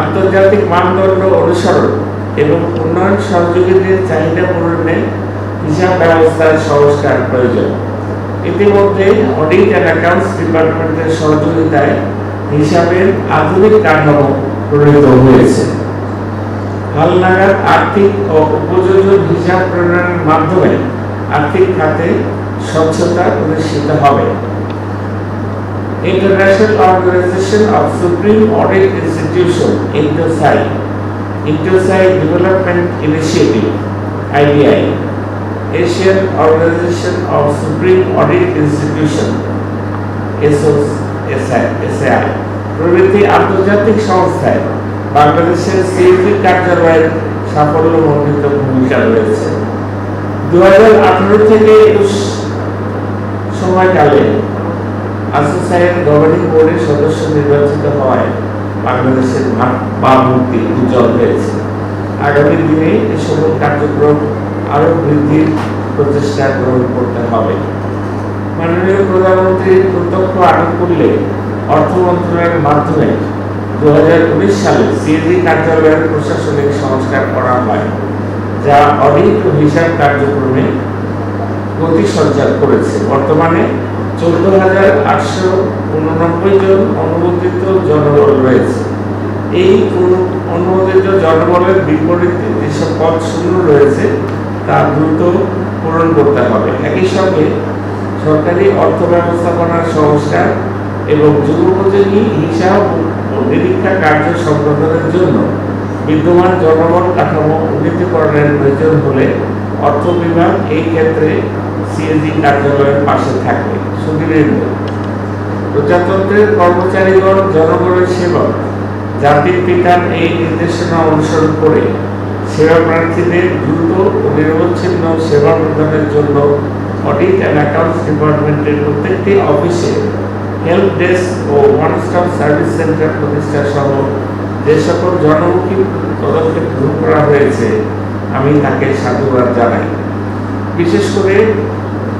আন্তর্জাতিক মানদণ্ড অনুসরণ এবং উন্নয়ন সহযোগীদের চাহিদা পূরণে হিসাব ব্যবস্থার সংস্কার প্রয়োজন। ইতিমধ্যে অডিট অ্যান্ড অ্যাকাউন্টস ডিপার্টমেন্টের সহযোগিতায় হিসাবের আধুনিক কাঠামো প্রণীত হয়েছে। হালনাগাদ আর্থিক ও উপযোজন হিসাব প্রণয়নের মাধ্যমে আর্থিক খাতে স্বচ্ছতা প্রতিষ্ঠিত হবে। International Organization of Supreme Audit Institution, INTOSAI, INTOSAI Development Initiative, IDI, Asian Organization of Supreme Audit Institution, SAI, প্রভৃতি আন্তর্জাতিক সংস্থায় বাংলাদেশের সিএপি কার্যালয়ের সাফল্যমণ্ডিত ভূমিকা রয়েছে দু থেকে একুশ সময়কালে আসোসাইয়ের গভর্নিং বোর্ডের সদস্য নির্বাচিত হওয়ায় বাংলাদেশের ভাবমূর্তি উজ্জ্বল হয়েছে। আগামী দিনে এ কার্যক্রম আরও বৃদ্ধির প্রচেষ্টা গ্রহণ করতে হবে। মাননীয় প্রধানমন্ত্রীর প্রত্যক্ষ আনুকূল্যে অর্থ মন্ত্রণালয়ের মাধ্যমে দু হাজার উনিশ সালে সিএজি কার্যালয়ের প্রশাসনিক সংস্কার করা হয়, যা ও হিসাব কার্যক্রমে গতি সঞ্চার করেছে। বর্তমানে চোদ্দ হাজার আটশো উননব্বই জন অনুমোদিত জনবল রয়েছে। এই অনুমোদিত জনবলের বিপরীতে যেসব পদ শূন্য রয়েছে, তা দ্রুত পূরণ করতে হবে। একই সঙ্গে সরকারি অর্থ ব্যবস্থাপনার সংস্কার এবং যুগোপযোগী হিসাব ও নিরীক্ষা কার্য সম্পাদনের জন্য বিদ্যমান জনবল কাঠামো উন্নীতকরণের প্রয়োজন হলে অর্থ বিভাগ এই ক্ষেত্রে সিএসডি কার্যালয়ের পাশে থাকবে। প্রজাতন্ত্রের কর্মচারীগণ, জনগণের সেবক জাতির পিতার এই নির্দেশনা অনুসরণ করে সেবা প্রার্থীদের দ্রুত ও নিরবচ্ছিন্ন সেবা প্রদানের জন্য অডিট অ্যান্ড অ্যাকাউন্টস ডিপার্টমেন্টের প্রত্যেকটি অফিসে হেল্প ডেস্ক ও ওয়ান স্টপ সার্ভিস সেন্টার প্রতিষ্ঠা সহ যে সকল জনমুখী পদক্ষেপ গ্রহণ করা হয়েছে, আমি তাকে সাধুবাদ জানাই। বিশেষ করে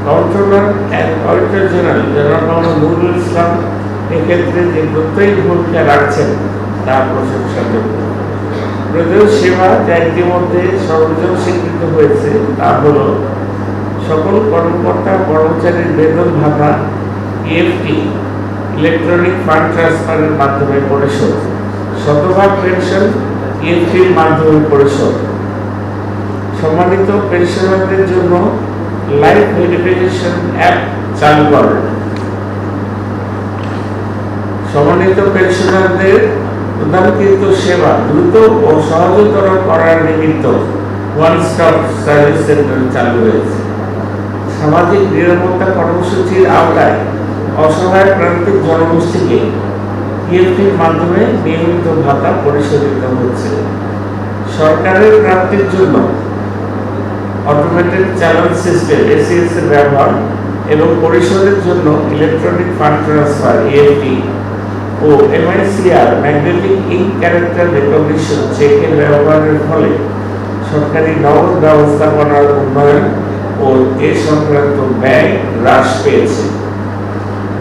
কন্ট্রোলার অ্যান্ড অডিটর জেনারেল জনাব মোহাম্মদ নুরুল ইসলাম এক্ষেত্রে যে প্রত্যয়ী ভূমিকা রাখছেন তা প্রশংসাযোগ্য প্রদেশ সেবা যা ইতিমধ্যে সর্বজন স্বীকৃত হয়েছে, তা হল সকল কর্মকর্তা, কর্মচারীর বেতন ভাতা ইএফটি ইলেকট্রনিক ফান্ড ট্রান্সফারের মাধ্যমে পরিশোধ, শতভাগ পেনশন ইএফটির মাধ্যমে পরিশোধ। সম্মানিত পেনশনারদের জন্য লাইফ ভেরিফিকেশন অ্যাপ চালু করেন সম্মানিত পেনশনারদের প্রদানকৃত সেবা দ্রুত ও সহজতর করার নিমিত্ত ওয়ান স্টপ সার্ভিস সেন্টার চালু হয়েছে। সামাজিক নিরাপত্তা কর্মসূচির আওতায় অসহায় প্রান্তিক জনগোষ্ঠীকে ইএফটির মাধ্যমে নিয়মিত ভাতা পরিশোধিত হচ্ছে। সরকারের প্রাপ্তির জন্য অটোমেটেড চালান সিস্টেম এসিএস এর ব্যবহার এবং পরিশোধের জন্য ইলেকট্রনিক ফান্ড ট্রান্সফার ইএফটি ও MICR magnetic ink character recognition চেকের ব্যবহারের ফলে সরকারি নগদ ব্যবস্থাপনার উন্নয়ন ও এ সংক্রান্ত ব্যয় হ্রাস পেয়েছে।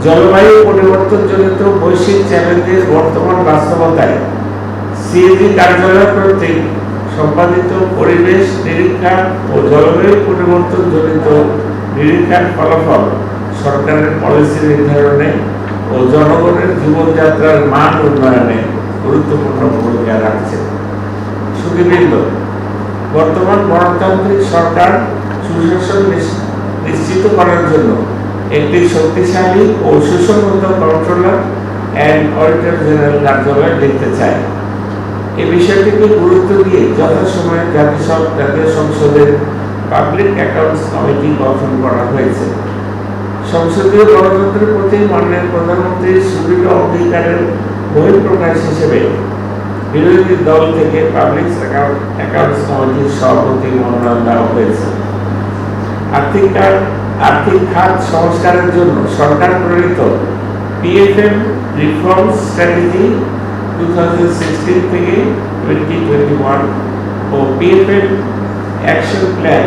জলবায়ু পরিবর্তনজনিত বৈশ্বিক চ্যালেঞ্জের বর্তমান বাস্তবতায় সিএজি কার্যালয় কর্তৃক সম্পাদিত পরিবেশ নিরীক্ষা ও জলবায়ু পরিবর্তন জনিত নিরীক্ষার ফলাফল সরকারের পলিসি নির্ধারণে ও জনগণের জীবনযাত্রার মান উন্নয়নে গুরুত্বপূর্ণ ভূমিকা রাখছে। সুদীবৃন্দ বর্তমান গণতান্ত্রিক সরকার সুশাসন নিশ্চিত করার জন্য একটি শক্তিশালী ও সুসংহত কন্ট্রোলার অ্যান্ড অডিটর জেনারেল কার্যালয় দেখতে চায়। এই বিষয়টিকে গুরুত্ব দিয়ে যথাসময়ে জাতিসং জাতীয় সংসদের পাবলিক অ্যাকাউন্টস কমিটি গঠন করা হয়েছে। সংসদীয় গণতন্ত্রের প্রতি মাননীয় প্রধানমন্ত্রীর সুদৃঢ় অঙ্গীকারের বহিঃপ্রকাশ হিসেবে বিরোধী দল থেকে পাবলিক অ্যাকাউন্টস কমিটির সভাপতি মনোনয়ন দেওয়া হয়েছে। আর্থিক কার আর্থিক খাত সংস্কারের জন্য সরকার প্রণীত পিএফএম রিফর্ম স্ট্র্যাটেজি টু থেকে টোয়েন্টি টোয়েন্টি ওয়ান ও পিএফএম অ্যাকশন প্ল্যান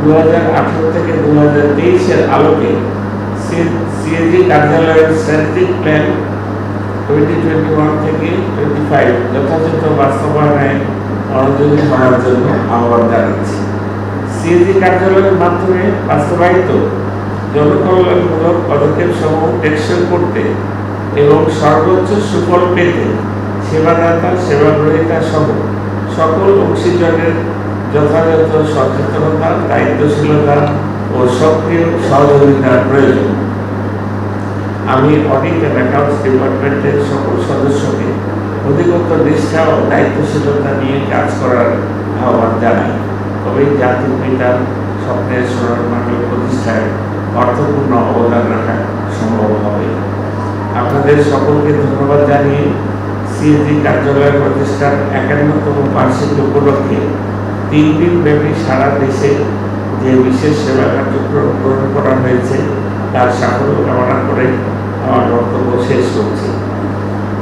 দু হাজার আঠারো থেকে দু হাজার তেইশের আলোকে সিএজি কার্যালয়ের strategic plan twenty twenty one থেকে টোয়েন্টি ফাইভ যথাযথ বাস্তবায়নে মনোযোগী হওয়ার জন্য আহ্বান জানাচ্ছি। সিএজি কার্যালয়ের মাধ্যমে বাস্তবায়িত জনকল্যাণমূলক পদক্ষেপ সমূহ টেকসই করতে এবং সর্বোচ্চ সুফল পেতে সেবাদাতা সেবা গ্রহীতা সহ সকল অংশীজনের যথাযথ সচেতনতা, দায়িত্বশীলতা ও সক্রিয় সহযোগিতার প্রয়োজন। আমি অডিট অ্যান্ড অ্যাকাউন্টস ডিপার্টমেন্টের সকল সদস্যকে অধিকতর নিষ্ঠা ও দায়িত্বশীলতা নিয়ে কাজ করার আহ্বান জানাই। তবেই জাতির পিতার স্বপ্নের স্মরণ স্মরণমান্য প্রতিষ্ঠায় অর্থপূর্ণ অবদান রাখা সম্ভব হবে। আপনাদের সকলকে ধন্যবাদ জানিয়ে সিএসডি কার্যালয় প্রতিষ্ঠার একান্নতম বার্ষিক উপলক্ষে তিন দিন ব্যাপী সারা দেশে যে বিশেষ সেবা কার্যক্রম গ্রহণ করা হয়েছে, তার সাফল্য কামনা করে আমার বক্তব্য শেষ করছি।